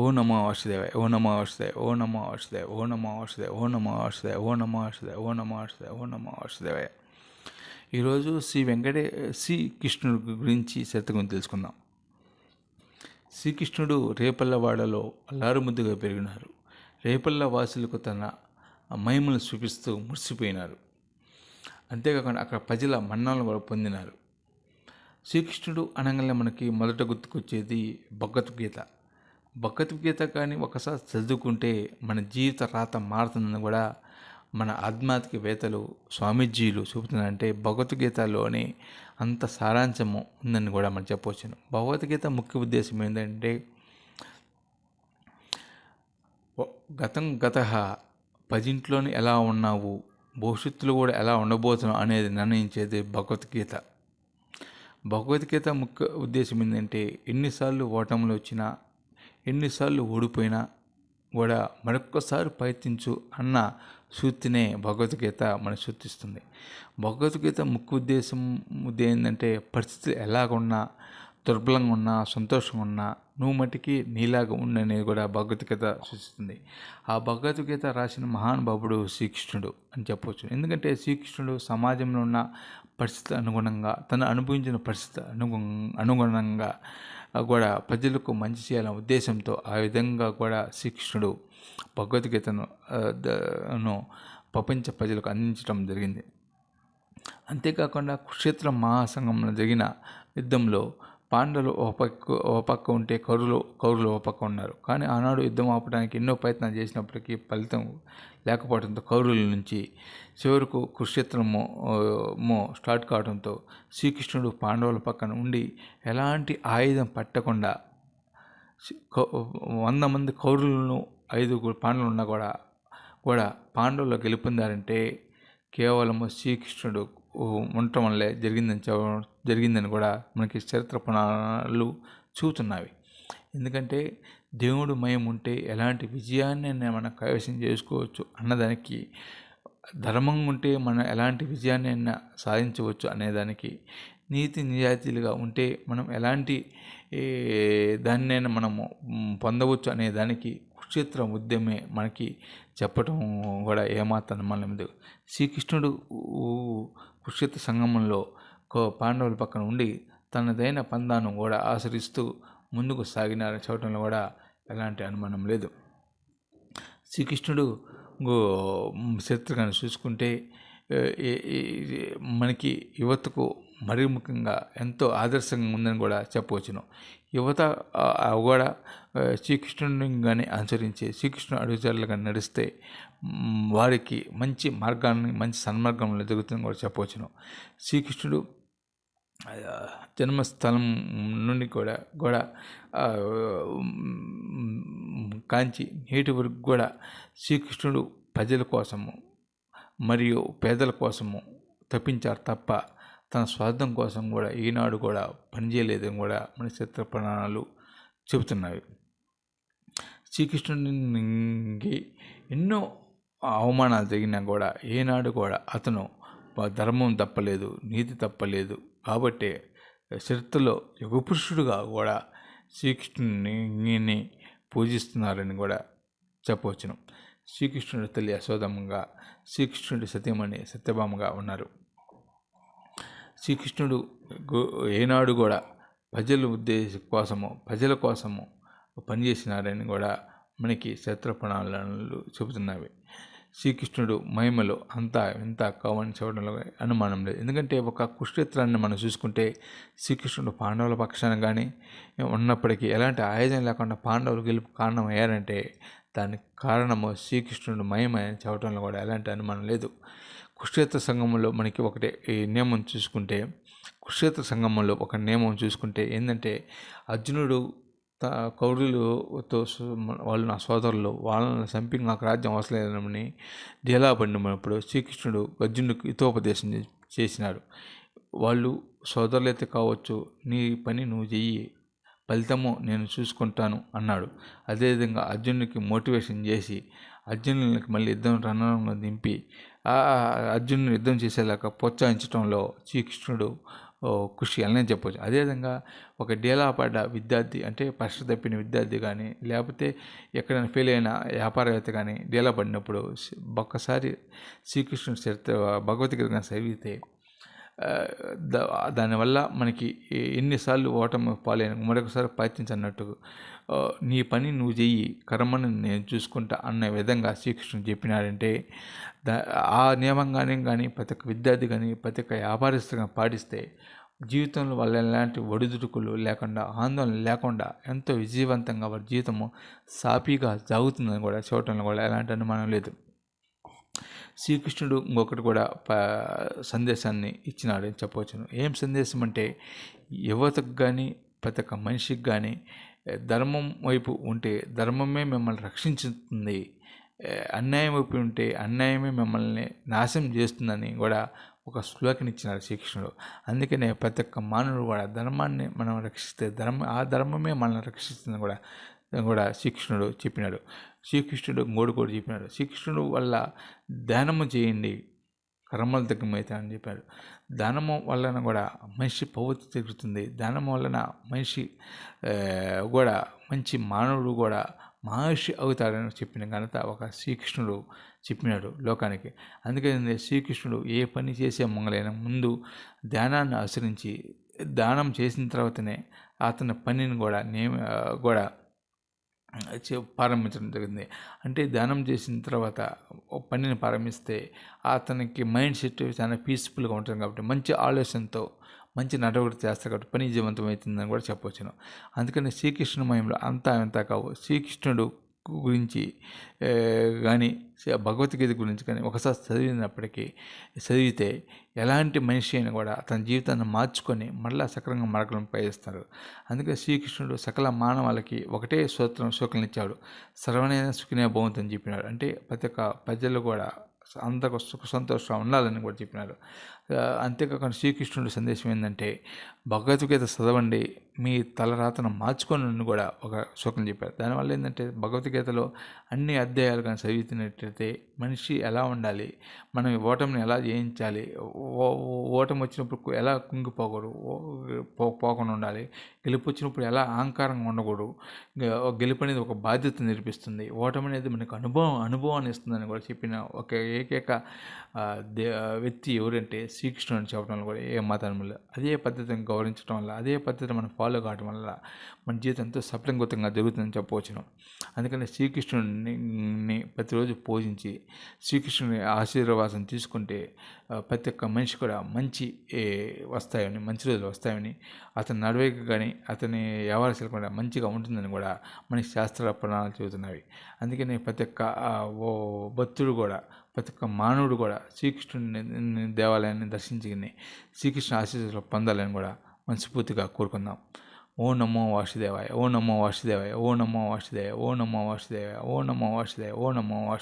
ఓ నమో వాసుదేవాయ ఓ నమో వాసుదేవ ఓ నమో వాసుదేవ ఓ నమో వాసుదేవ ఓ నమో వాసుదేవ ఓ నమో వాసుదేవ ఓ నమో వాసుదేవ ఓ నమో వాసుదేవాయ. ఈరోజు శ్రీ వెంకటే శ్రీ కృష్ణుడి గురించి చరిత్ర తెలుసుకుందాం. శ్రీకృష్ణుడు రేపల్లవాడలో అల్లారుముద్దుగా పెరిగినారు. రేపల్ల వాసులకు తన మహిమలు చూపిస్తూ మురిసిపోయినారు. అంతేకాకుండా అక్కడ ప్రజల మన్నాలను కూడా పొందినారు. శ్రీకృష్ణుడు అనగానే మనకి మొదట గుర్తుకొచ్చేది భగవద్గీత. భగవద్గీత కానీ ఒకసారి చదువుకుంటే మన జీవిత రాత మారుతుందని కూడా మన ఆధ్యాత్మికవేత్తలు స్వామీజీలు చూపుతున్నారంటే భగవద్గీతలోని అంత సారాంశము ఉందని కూడా మనం చెప్పవచ్చును. భగవద్గీత ముఖ్య ఉద్దేశం ఏంటంటే గతం గత పదింట్లోనే ఎలా ఉన్నావు భవిష్యత్తులో కూడా ఎలా ఉండబోతున్నావు అనేది నిర్ణయించేది భగవద్గీత. భగవద్గీత ముఖ్య ఉద్దేశం ఏంటంటే ఎన్నిసార్లు ఓటములు వచ్చినా ఎన్నిసార్లు ఓడిపోయినా కూడా మరొక్కసారి ప్రయత్నించు అన్న సూక్తినే భగవద్గీత మన సూచిస్తుంది. భగవద్గీత ముఖ్య ఉద్దేశం ఏంటంటే పరిస్థితి ఎలాగున్నా దుర్బలంగా ఉన్నా సంతోషంగా ఉన్నా నువ్వు మట్టికి నీలాగా ఉండనేది కూడా భగవద్గీత సూచిస్తుంది. ఆ భగవద్గీత రాసిన మహానుభావుడు శ్రీకృష్ణుడు అని చెప్పవచ్చు ఎందుకంటే శ్రీకృష్ణుడు సమాజంలో ఉన్న పరిస్థితి అనుగుణంగా తను అనుభవించిన పరిస్థితి అనుగు అనుగుణంగా కూడా ప్రజలకు మంచి చేయాలనే ఉద్దేశంతో ఆ విధంగా కూడా శ్రీకృష్ణుడు భగవద్గీతను ప్రపంచ ప్రజలకు అందించడం జరిగింది. అంతేకాకుండా కురుక్షేత్ర మహాసంఘంలో జరిగిన యుద్ధంలో పాండవులు ఓ పక్క ఓ పక్క ఉంటే కౌరులు కౌరులు ఓ పక్క ఉన్నారు. కానీ ఆనాడు యుద్ధం ఆపడానికి ఎన్నో ప్రయత్నాలు చేసినప్పటికీ ఫలితం లేకపోవడంతో కౌరుల నుంచి చివరకు కురుక్షేత్రము మో స్టార్ట్ కావడంతో శ్రీకృష్ణుడు పాండవుల పక్కన ఉండి ఎలాంటి ఆయుధం పట్టకుండా వంద మంది కౌరులను ఐదు పాండవులు ఉన్నా కూడా కూడా పాండవులు గెలుపొందారంటే కేవలము శ్రీకృష్ణుడు ఉండటం వల్లే జరిగిందని జరిగిందని కూడా మనకి చరిత్ర పునాలు చూపుతున్నవి ఎందుకంటే దేవుడు మయం ఉంటే ఎలాంటి విజయాన్ని మనం కైవసం చేసుకోవచ్చు అన్నదానికి ధర్మం ఉంటే మనం ఎలాంటి విజయాన్ని అయినా సాధించవచ్చు అనేదానికి నీతి నిజాయితీలుగా ఉంటే మనం ఎలాంటి దాన్నైనా మనము పొందవచ్చు అనే దానికి కురుక్షేత్ర ఉద్యమే మనకి చెప్పటం కూడా ఏమాత్రం మనం లేదు శ్రీకృష్ణుడు కుక్షిత సంగమంలో పాండవుల పక్కన ఉండి తనదైన పందాను కూడా ఆశ్రయిస్తూ ముందుకు సాగినారని చెప్పడంలో కూడా ఎలాంటి అనుమానం లేదు. శ్రీకృష్ణుడు చరిత్రగాను చూసుకుంటే మనకి యువతకు మరీ ముఖ్యంగా ఎంతో ఆదర్శంగా ఉందని కూడా చెప్పవచ్చును. యువత కూడా శ్రీకృష్ణుని కానీ అనుసరించి శ్రీకృష్ణుడు అడుగుజారులుగా నడిస్తే వారికి మంచి మార్గాన్ని మంచి సన్మార్గంలో జరుగుతుందని కూడా చెప్పవచ్చును. శ్రీకృష్ణుడు జన్మస్థలం నుండి కూడా కూడా కాంచి నేటి వరకు కూడా శ్రీకృష్ణుడు ప్రజల కోసము మరియు పేదల కోసము తప్పించారు తప్ప తన స్వార్థం కోసం కూడా ఈనాడు కూడా పనిచేయలేదని కూడా మన చిత్ర పురాణాలు శ్రీకృష్ణుడి శ్రీకృష్ణుడికి ఎన్నో అవమానాలు జరిగినా కూడా ఏనాడు కూడా అతను ధర్మం తప్పలేదు నీతి తప్పలేదు కాబట్టి చరిత్రలో యుగపురుషుడుగా కూడా శ్రీకృష్ణుని పూజిస్తున్నారని కూడా చెప్పవచ్చును. శ్రీకృష్ణుడి తల్లి యశోదమ్మగా శ్రీకృష్ణుడి సత్యమణి సత్యభామగా ఉన్నారు. శ్రీకృష్ణుడు ఏనాడు కూడా ప్రజల ఉద్దేశ కోసము ప్రజల కోసము పనిచేసినారని కూడా మనకి చరిత్ర చెబుతున్నవి. శ్రీకృష్ణుడు మహిమలో అంతా ఇంత కావని చూడడంలో అనుమానం లేదు. ఎందుకంటే ఒక కుష్ఠేత్రాన్ని మనం చూసుకుంటే శ్రీకృష్ణుడు పాండవుల పక్షాన కానీ ఉన్నప్పటికీ ఎలాంటి ఆయుధం లేకుండా పాండవులు గెలుపు కారణం అయ్యారంటే దానికి కారణము శ్రీకృష్ణుడు మహిమ అని చెప్పడంలో కూడా ఎలాంటి అనుమానం లేదు. కుక్షేత్ర సంగమంలో మనకి ఒకటే ఈ నియమం చూసుకుంటే కుక్షేత్ర సంగమంలో ఒక నియమం చూసుకుంటే ఏంటంటే అర్జునుడు కౌరులతో వాళ్ళు నా సోదరులు వాళ్ళని చంపి నాకు రాజ్యం అవసరమని డీలా డేలా శ్రీకృష్ణుడు అర్జునుడికి హితోపదేశం చేసినాడు. వాళ్ళు సోదరులైతే కావచ్చు నీ పని నువ్వు చెయ్యి ఫలితము నేను చూసుకుంటాను అన్నాడు. అదేవిధంగా అర్జునుడికి మోటివేషన్ చేసి అర్జునులకు మళ్ళీ యుద్ధం రణరంగంలో దింపి అర్జునుని యుద్ధం చేసేలాగా ప్రోత్సహించడంలో శ్రీకృష్ణుడు కృషి అని చెప్పవచ్చు అదేవిధంగా ఒక డేలా పడ్డ విద్యార్థి అంటే పరీక్ష తప్పిన విద్యార్థి కానీ లేకపోతే ఎక్కడైనా ఫెయిల్ అయిన వ్యాపారవేత్త కానీ డేలా పడినప్పుడు ఒక్కసారి శ్రీకృష్ణుడు చరిత్ర భగవద్గీత చదివితే దానివల్ల మనకి ఎన్నిసార్లు ఓటమి పాలైన మరొకసారి ప్రయత్నించన్నట్టు నీ పని నువ్వు చెయ్యి కర్మను నేను చూసుకుంటా అన్న విధంగా శ్రీకృష్ణుడు చెప్పినారంటే ఆ నియమంగానే కానీ ప్రతి ఒక్క విద్యార్థి కానీ ప్రతి ఒక్క వ్యాపారస్తుగా పాటిస్తే జీవితంలో వాళ్ళ ఎలాంటి ఒడిదుడుకులు లేకుండా ఆందోళన లేకుండా ఎంతో విజయవంతంగా వారి జీవితము సాఫీగా సాగుతుందని కూడా చూడటంలో కూడా ఎలాంటి అనుమానం లేదు. శ్రీకృష్ణుడు ఇంకొకటి కూడా సందేశాన్ని ఇచ్చినాడని చెప్పవచ్చును. ఏం సందేశం అంటే యువతకు కానీ ప్రతి ఒక్క మనిషికి కానీ ధర్మం వైపు ఉంటే ధర్మమే మిమ్మల్ని రక్షించుతుంది. అన్యాయం వైపు ఉంటే అన్యాయమే మిమ్మల్ని నాశనం చేస్తుందని కూడా ఒక శ్లోకని ఇచ్చినాడు శ్రీకృష్ణుడు. అందుకనే ప్రతి ఒక్క మానవుడు కూడా ధర్మాన్ని మనం రక్షిస్తే ధర్మ ఆ ధర్మమే మనల్ని రక్షిస్తుందని కూడా కూడా శ్రీకృష్ణుడు చెప్పినాడు. శ్రీకృష్ణుడు మూడు కూడా చెప్పినాడు. శ్రీకృష్ణుడు వల్ల దానము చేయండి కర్మలు తగ్గమైతే అని చెప్పాడు. దానము వలన కూడా మనిషి పవిత్ర తిరుగుతుంది దానము వలన మనిషి కూడా మంచి మానవుడు కూడా మహర్షి అవుతాడని చెప్పిన ఘనత ఒక శ్రీకృష్ణుడు చెప్పినాడు లోకానికి. అందుకని శ్రీకృష్ణుడు ఏ పని చేసే మంగళైన ముందు ధ్యానాన్ని అనుసరించి దానం చేసిన తర్వాతనే అతని పనిని కూడా నేమ కూడా ప్రారంభించడం జరిగింది. అంటే ధ్యానం చేసిన తర్వాత పనిని ప్రారంభిస్తే అతనికి మైండ్ సెట్ చాలా పీస్ఫుల్గా ఉంటుంది కాబట్టి మంచి ఆలోచనతో మంచి నడవడి చేస్తారు కాబట్టి పని జీవంతమవుతుందని కూడా చెప్పవచ్చును అందుకని శ్రీకృష్ణ మయంలో అంతా అంతా కావు. శ్రీకృష్ణుడు గురించి కానీ భగవద్గీత గురించి కానీ ఒకసారి చదివినప్పటికీ చదివితే ఎలాంటి మనిషి అయినా కూడా తన జీవితాన్ని మార్చుకొని మళ్ళా సక్రంగా మార్గం ప్రయత్నిస్తారు అందుకే శ్రీకృష్ణుడు సకల మానవాళికి ఒకటే సూత్రం సూకలను సర్వనైన సుఖినే అని చెప్పినాడు. అంటే ప్రతి ఒక్క ప్రజలు కూడా అంతకు సుఖ సంతోషం ఉండాలని కూడా చెప్పినారు. అంతేకాకుండా శ్రీకృష్ణుడి సందేశం ఏంటంటే భగవద్గీత చదవండి మీ తలరాతను మార్చుకొని కూడా ఒక శ్లోకం చెప్పారు. దానివల్ల ఏంటంటే భగవద్గీతలో అన్ని అధ్యాయాలు కానీ చదివినట్టయితే మనిషి ఎలా ఉండాలి మనం ఓటమిని ఎలా జయించాలి ఓ- ఓటమి వచ్చినప్పుడు ఎలా కుంగిపోకూడదు ఓ- పో- పోకుండా ఉండాలి గెలుపు వచ్చినప్పుడు ఎలా అహంకారంగా ఉండకూడదు గెలుపు అనేది ఒక బాధ్యత నిర్పిస్తుంది ఓటమి అనేది మనకు అనుభవం అనుభవాన్ని ఇస్తుందని కూడా చెప్పిన ఒక ఏకైక దే వ్యక్తి ఎవరంటే శ్రీకృష్ణుడు అని చెప్పడం వల్ల కూడా ఏ మతంలో అదే పద్ధతిని గౌరవించడం వల్ల అదే పద్ధతిని మనం ఫాలో కావడం వల్ల మన జీవితం ఎంతో సఫలీకృతంగా జరుగుతుందని చెప్పవచ్చు అందుకని శ్రీకృష్ణుడిని ప్రతిరోజు పూజించి శ్రీకృష్ణుని ఆశీర్వాసం తీసుకుంటే ప్రతి ఒక్క మనిషి కూడా మంచి వస్తాయని మంచి రోజులు వస్తాయని అతని నడవడిక కానీ అతని వ్యవహారాలు కూడా మంచిగా ఉంటుందని కూడా మనకి శాస్త్ర పురాణాలు చెబుతున్నవి. అందుకని ప్రతి ఒక్క ఓ భక్తుడు కూడా ప్రతి ఒక్క మానవుడు కూడా శ్రీకృష్ణుని దేవాలయాన్ని దర్శించుకుని శ్రీకృష్ణ ఆశీస్సులు పొందాలని కూడా మనస్ఫూర్తిగా కోరుకుందాం. ఓ నమో వాసుదేవాయ ఓ నమో వాసుదేవాయ ఓ నమో వాసుదేవాయ ఓ నమో వాసుదేవాయ ఓ నమో వాసుదేవాయ ఓ నమో వాసు